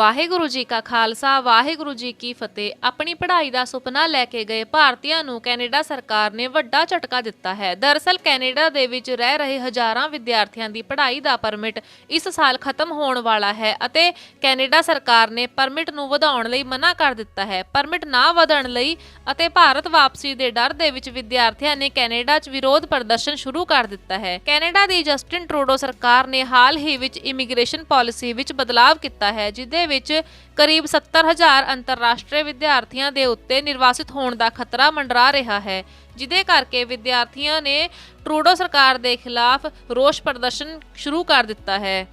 ਵਾਹਿਗੁਰੂ ਜੀ ਕਾ ਖਾਲਸਾ, ਵਾਹਿਗੁਰੂ ਜੀ ਕੀ ਫਤਿਹ। ਆਪਣੀ ਪੜ੍ਹਾਈ ਦਾ ਸੁਪਨਾ ਲੈ ਕੇ ਗਏ ਭਾਰਤੀਆਂ ਨੂੰ ਕੈਨੇਡਾ ਸਰਕਾਰ ਨੇ ਵੱਡਾ ਝਟਕਾ ਦਿੱਤਾ ਹੈ। ਦਰਅਸਲ ਕੈਨੇਡਾ ਦੇ ਵਿੱਚ ਰਹਿ ਰਹੇ ਹਜ਼ਾਰਾਂ ਵਿਦਿਆਰਥੀਆਂ ਦੀ ਪੜ੍ਹਾਈ ਦਾ ਪਰਮਿਟ ਇਸ ਸਾਲ ਖਤਮ ਹੋਣ ਵਾਲਾ ਹੈ ਅਤੇ ਕੈਨੇਡਾ ਸਰਕਾਰ ਨੇ ਪਰਮਿਟ ਨੂੰ ਵਧਾਉਣ ਲਈ ਮਨਾ ਕਰ ਦਿੱਤਾ ਹੈ। ਪਰਮਿਟ ਨਾ ਵਧਣ ਲਈ ਅਤੇ ਭਾਰਤ ਵਾਪਸੀ ਦੇ ਡਰ ਦੇ ਵਿੱਚ ਵਿਦਿਆਰਥੀਆਂ ਨੇ ਕੈਨੇਡਾ 'ਚ ਵਿਰੋਧ ਪ੍ਰਦਰਸ਼ਨ ਸ਼ੁਰੂ ਕਰ ਦਿੱਤਾ ਹੈ। ਕੈਨੇਡਾ ਦੀ ਜਸਟਿਨ ਟਰੂਡੋ ਸਰਕਾਰ ਨੇ ਹਾਲ ਹੀ ਵਿੱਚ ਇਮੀਗ੍ਰੇਸ਼ਨ ਪਾਲਿਸੀ ਵਿੱਚ ਬਦਲਾਅ ਕੀਤਾ ਹੈ, ਜਿਦੇ ਵਿੱਚ ਕਰੀਬ 70000 ਅੰਤਰਰਾਸ਼ਟਰੀ ਵਿਦਿਆਰਥੀਆਂ ਦੇ ਉੱਤੇ ਨਿਰਵਾਸਿਤ ਹੋਣ ਦਾ ਖਤਰਾ ਮੰਡਰਾ ਰਿਹਾ ਹੈ ਜਿਦੇ ਕਰਕੇ ਵਿਦਿਆਰਥੀਆਂ ਨੇ ਟਰੂਡੋ ਸਰਕਾਰ ਦੇ ਖਿਲਾਫ ਰੋਸ ਪ੍ਰਦਰਸ਼ਨ ਸ਼ੁਰੂ ਕਰ ਦਿੱਤਾ ਹੈ।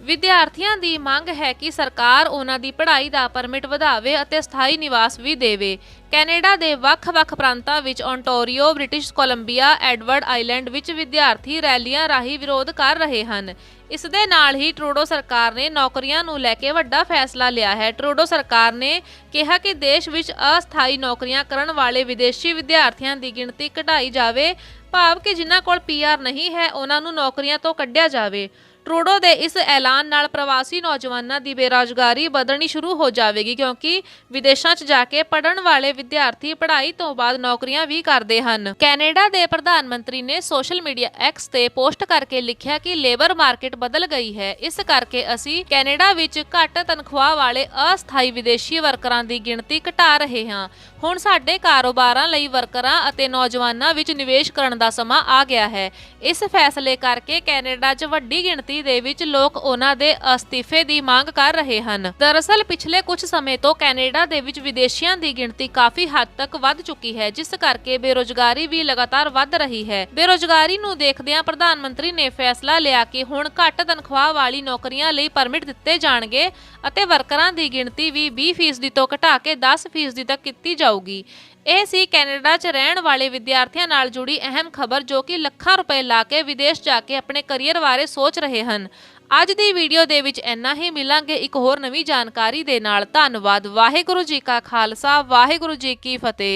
ਵਿਦਿਆਰਥੀਆਂ ਦੀ ਮੰਗ ਹੈ ਕਿ ਸਰਕਾਰ ਉਹਨਾਂ ਦੀ ਪੜ੍ਹਾਈ ਦਾ ਪਰਮਿਟ ਵਧਾਵੇ ਅਤੇ ਸਥਾਈ ਨਿਵਾਸ ਵੀ ਦੇਵੇ ਕੈਨੇਡਾ ਦੇ ਵੱਖ-ਵੱਖ ਪ੍ਰਾਂਤਾਂ ਵਿੱਚ Ontario, British Columbia, Edward Island ਵਿੱਚ ਵਿਦਿਆਰਥੀ ਰੈਲੀਆਂ ਰਾਹੀਂ ਵਿਰੋਧ ਕਰ ਰਹੇ ਹਨ। ਇਸ ਦੇ ਨਾਲ ਹੀ ਟਰੂਡੋ ਸਰਕਾਰ ਨੇ ਨੌਕਰੀਆਂ ਨੂੰ ਲੈ ਕੇ ਵੱਡਾ ਫੈਸਲਾ ਲਿਆ ਹੈ। ਟਰੂਡੋ ਸਰਕਾਰ ਨੇ ਕਿਹਾ ਕਿ ਦੇਸ਼ ਵਿੱਚ ਅਸਥਾਈ ਨੌਕਰੀਆਂ ਕਰਨ ਵਾਲੇ ਵਿਦੇਸ਼ੀ ਵਿਦਿਆਰਥੀਆਂ ਦੀ ਗਿਣਤੀ ਘਟਾਈ ਜਾਵੇ ਭਾਵ ਕਿ ਜਿਨ੍ਹਾਂ ਕੋਲ ਪੀਆਰ ਨਹੀਂ ਹੈ ਉਹਨਾਂ ਨੂੰ ਨੌਕਰੀਆਂ ਤੋਂ ਕੱਢਿਆ ਜਾਵੇ। ਟਰੂਡੋ ਦੇ ਇਸ ਐਲਾਨ ਨਾਲ ਪ੍ਰਵਾਸੀ ਨੌਜਵਾਨਾਂ ਦੀ ਬੇਰੁਜ਼ਗਾਰੀ ਵਧਣੀ ਸ਼ੁਰੂ ਹੋ ਜਾਵੇਗੀ ਕਿਉਂਕਿ ਵਿਦੇਸ਼ਾਂ 'ਚ ਜਾ ਕੇ ਪੜਨ ਵਾਲੇ ਵਿਦਿਆਰਥੀ ਪੜ੍ਹਾਈ ਤੋਂ ਬਾਅਦ ਨੌਕਰੀਆਂ ਵੀ ਕਰਦੇ ਹਨ। ਕੈਨੇਡਾ ਦੇ ਪ੍ਰਧਾਨ ਮੰਤਰੀ ਨੇ ਸੋਸ਼ਲ ਮੀਡੀਆ ਐਕਸ ਤੇ ਪੋਸਟ ਕਰਕੇ ਲਿਖਿਆ ਕਿ ਲੇਬਰ ਮਾਰਕੀਟ ਬਦਲ ਗਈ ਹੈ। ਇਸ ਕਰਕੇ ਅਸੀਂ ਕੈਨੇਡਾ ਵਿੱਚ ਘੱਟ ਤਨਖਾਹ ਵਾਲੇ ਅਸਥਾਈ ਵਿਦੇਸ਼ੀ ਵਰਕਰਾਂ ਦੀ ਗਿਣਤੀ ਘਟਾ ਰਹੇ ਹਾਂ। ਹੁਣ ਸਾਡੇ ਕਾਰੋਬਾਰਾਂ ਲਈ ਵਰਕਰਾਂ ਅਤੇ ਨੌਜਵਾਨਾਂ ਵਿੱਚ ਨਿਵੇਸ਼ ਕਰਨ ਦਾ ਸਮਾਂ ਆ ਗਿਆ ਹੈ। ਇਸ ਫੈਸਲੇ ਕਰਕੇ ਕੈਨੇਡਾ 'ਚ ਵੱਡੀ ਗਿਣਤੀ ਦੇ ਵਿੱਚ ਲੋਕ ਉਹਨਾਂ ਦੇ ਅਸਤੀਫੇ ਦੀ ਮੰਗ ਕਰ ਰਹੇ ਹਨ। ਦਰਅਸਲ, ਪਿਛਲੇ ਕੁਝ ਸਮੇਂ ਤੋਂ ਕੈਨੇਡਾ ਦੇ ਵਿੱਚ ਵਿਦੇਸ਼ੀਆਂ ਦੀ ਗਿਣਤੀ ਕਾਫੀ ਹੱਦ ਤੱਕ ਵੱਧ ਚੁੱਕੀ ਹੈ, ਜਿਸ ਕਰਕੇ ਬੇਰੋਜ਼ਗਾਰੀ ਵੀ ਲਗਾਤਾਰ ਵੱਧ ਰਹੀ ਹੈ। ਬੇਰੋਜ਼ਗਾਰੀ ਨੂੰ ਦੇਖਦਿਆਂ ਪ੍ਰਧਾਨ ਮੰਤਰੀ ਨੇ ਫੈਸਲਾ ਲਿਆ ਕਿ ਹੁਣ ਘੱਟ ਤਨਖਾਹ ਵਾਲੀ ਨੌਕਰੀਆਂ ਲਈ ਪਰਮਿਟ ਦਿੱਤੇ ਜਾਣਗੇ ਅਤੇ ਵਰਕਰਾਂ ਦੀ ਗਿਣਤੀ ਵੀ 20% ਤੋਂ ਘਟਾ ਕੇ 10% ਤੱਕ ਕੀਤੀ ਜਾਊਗੀ। ਇਹ ਸੀ ਕੈਨੇਡਾ 'ਚ ਰਹਿਣ ਵਾਲੇ ਵਿਦਿਆਰਥੀਆਂ ਨਾਲ ਜੁੜੀ ਅਹਿਮ ਖਬਰ ਜੋ ਕਿ ਲੱਖਾਂ ਰੁਪਏ ਲਾ ਕੇ ਵਿਦੇਸ਼ ਜਾ ਕੇ ਆਪਣੇ ਕੈਰੀਅਰ ਬਾਰੇ ਸੋਚ ਰਹੇ ਹਨ। ਅੱਜ ਦੀ ਵੀਡੀਓ ਦੇ ਵਿੱਚ ਇੰਨਾ ਹੀ ਮਿਲਾਂਗੇ। ਇੱਕ ਹੋਰ ਨਵੀਂ ਜਾਣਕਾਰੀ ਦੇ ਨਾਲ ਧੰਨਵਾਦ। ਵਾਹਿਗੁਰੂ ਜੀ ਕਾ ਖਾਲਸਾ। ਵਾਹਿਗੁਰੂ ਜੀ ਕੀ ਫਤਿਹ।